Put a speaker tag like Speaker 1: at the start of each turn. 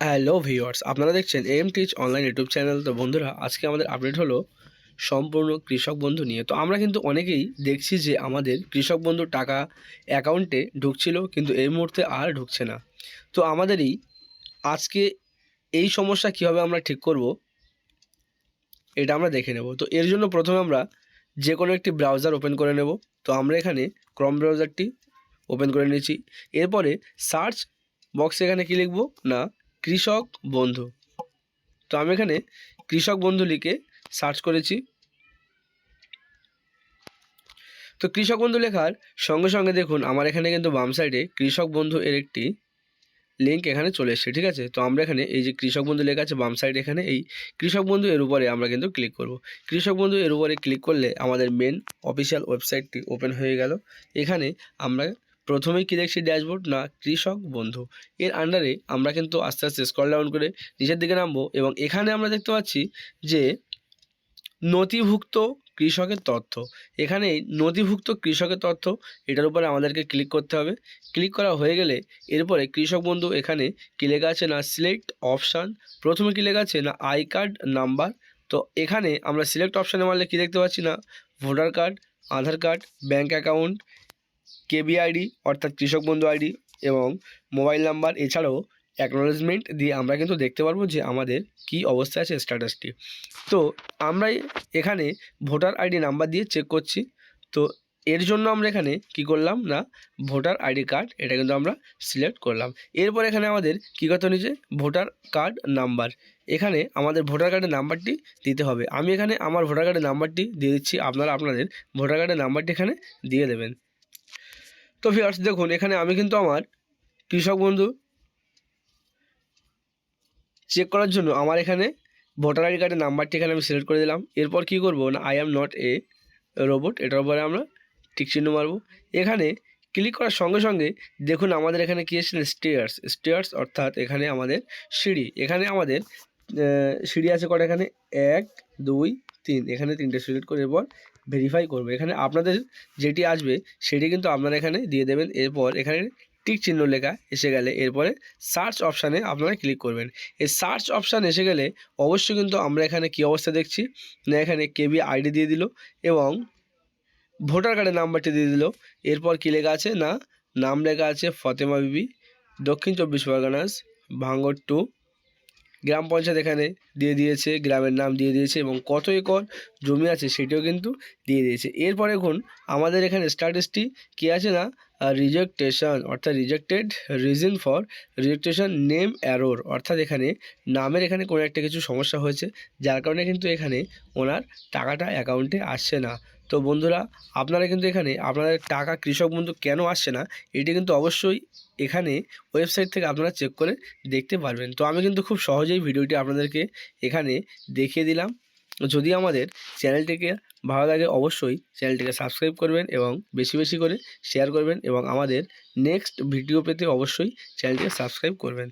Speaker 1: Hello viewers আপনারা দেখছেন M teach online YouTube channel তো বন্ধুরা, আজকে আমাদের আপডেট হলো সম্পূর্ণ কৃষক বন্ধু নিয়ে। তো আমরা কিন্তু অনেকেই দেখছি যে আমাদের কৃষক বন্ধু টাকা অ্যাকাউন্টে ঢুকছিল, কিন্তু এই মুহূর্তে আর ঢুকছে না। তো আমাদেরই আজকে এই সমস্যা কীভাবে আমরা ঠিক করব, এটা আমরা দেখে নেব। তো এর জন্য প্রথমে আমরা যে কোনো একটি ব্রাউজার ওপেন করে নেব। তো আমরা এখানে ক্রম ব্রাউজারটি ওপেন করে নিয়েছি। এরপরে সার্চ বক্সে এখানে কী লিখব? না কৃষক বন্ধু। তো আমি এখানে কৃষক বন্ধু লিখে সার্চ করেছি। তো কৃষক বন্ধু লেখার সঙ্গে সঙ্গে দেখুন, আমার এখানে কিন্তু বাম সাইডে কৃষক বন্ধু এর একটি লিঙ্ক এখানে চলে এসছে, ঠিক আছে? তো আমরা এখানে এই যে কৃষক বন্ধু লেখা আছে, বাম সাইডে এখানে এই কৃষক বন্ধু এর উপরে আমরা কিন্তু ক্লিক করব। কৃষক বন্ধু এর উপরে ক্লিক করলে আমাদের মেন অফিসিয়াল ওয়েবসাইটটি ওপেন হয়ে গেল। এখানে আমরা প্রথমেই কী দেখছি ড্যাশবোর্ড? না, কৃষক বন্ধু। এর আন্ডারে আমরা কিন্তু আস্তে আস্তে স্কল ডাউন করে নিচের দিকে নামবো এবং এখানে আমরা দেখতে পাচ্ছি যে নথিভুক্ত কৃষকের তথ্য। এখানে নথিভুক্ত কৃষকের তথ্য, এটার উপরে আমাদেরকে ক্লিক করতে হবে। ক্লিক করা হয়ে গেলে এরপরে কৃষক বন্ধু এখানে কী লেখা আছে না সিলেক্ট অপশান প্রথমে কী লেখা আছে না আই কার্ড নাম্বার তো এখানে আমরা সিলেক্ট অপশানে মারলে কী দেখতে পাচ্ছি না voter card Aadhaar card bank account KB ID অর্থাৎ কৃষক বন্ধু আইডি এবং মোবাইল নাম্বার, এছাড়াও অ্যাকনোলেজমেন্ট দিয়ে আমরা কিন্তু দেখতে পারব যে আমাদের কি অবস্থা আছে স্ট্যাটাসটি তো আমরা এখানে ভোটার আইডি নাম্বার দিয়ে চেক করছি। তো এর জন্য আমরা এখানে কি করলাম না, ভোটার আইডি কার্ড এটা কিন্তু আমরা সিলেক্ট করলাম। এরপর এখানে আমাদের কী করতে নিচে ভোটার কার্ড নাম্বার এখানে আমাদের ভোটার কার্ডের নাম্বারটি দিতে হবে। আমি এখানে আমার ভোটার কার্ডের নাম্বারটি দিয়ে দিচ্ছি। আপনারা আপনাদের ভোটার কার্ডের নাম্বারটি এখানে দিয়ে দেবেন। তো ভিউয়ার্স দেখুন, এখানে আমি কিন্তু আমার কৃষক বন্ধু চেক করার জন্য আমার এখানে ভোটার আইডি কার্ডের নাম্বারটি এখানে আমি সিলেক্ট করে দিলাম। এরপর কি করব না I am not a robot এটার উপরে আমরা চিহ্ন মারবো। এখানে ক্লিক করার সঙ্গে সঙ্গে দেখুন আমাদের এখানে কী এসেছে? স্টেয়ার্স স্টেয়ার্স অর্থাৎ এখানে আমাদের সিঁড়ি। এখানে আমাদের সিঁড়ি আছে কটা এখানে? এক, দুই, তিন। এখানে তিনটে সিলেক্ট করে এরপর ভেরিফাই করবে। এখানে আপনাদের যেটি আসবে, সেটি কিন্তু আপনারা এখানে দিয়ে দেবেন। এরপর এখানে টিক চিহ্ন লেখা এসে গেলে এরপরে সার্চ অপশানে আপনারা ক্লিক করবেন। এই সার্চ অপশান এসে গেলে অবশ্যই কিন্তু আমরা এখানে কি অবস্থা দেখছি? না, এখানে কেবি আইডি দিয়ে দিল এবং ভোটার কার্ডের নাম্বারটি দিয়ে দিল। এরপর কী লেখা আছে? না, নাম লেখা আছে ফতেমা বিবি, দক্ষিণ চব্বিশ পরগনাস ভাঙ্গর টু গ্রাম পঞ্চায়েত এখানে দিয়ে দিয়েছে, গ্রামের নাম দিয়ে দিয়েছে এবং কত একর জমি আছে সেটিও কিন্তু দিয়ে দিয়েছে। এরপরে এখন আমাদের এখানে স্ট্যাটাসটি কী আছে না? রিজেক্টেশন অর্থাৎ rejected reason for rejection name error অর্থাৎ এখানে নামের এখানে কোনো একটা কিছু সমস্যা হয়েছে, যার কারণে কিন্তু এখানে ওনার টাকাটা অ্যাকাউন্টে আসছে না। তো বন্ধুরা, আপনারা কিন্তু এখানে, আপনাদের টাকা কৃষক বন্ধু কেন আসছে না, এটি কিন্তু অবশ্যই এখানে ওয়েবসাইট থেকে আপনারা চেক করে দেখতে পারবেন। তো আমি কিন্তু খুব সহজেই ভিডিওটি আপনাদেরকে এখানে দেখিয়ে দিলাম। যদি আমাদের চ্যানেলটিকে ভালো লাগে অবশ্যই চ্যানেলটিকে সাবস্ক্রাইব করবেন এবং বেশি বেশি করে শেয়ার করবেন এবং আমাদের নেক্সট ভিডিও পেতে অবশ্যই চ্যানেলটিকে সাবস্ক্রাইব করবেন।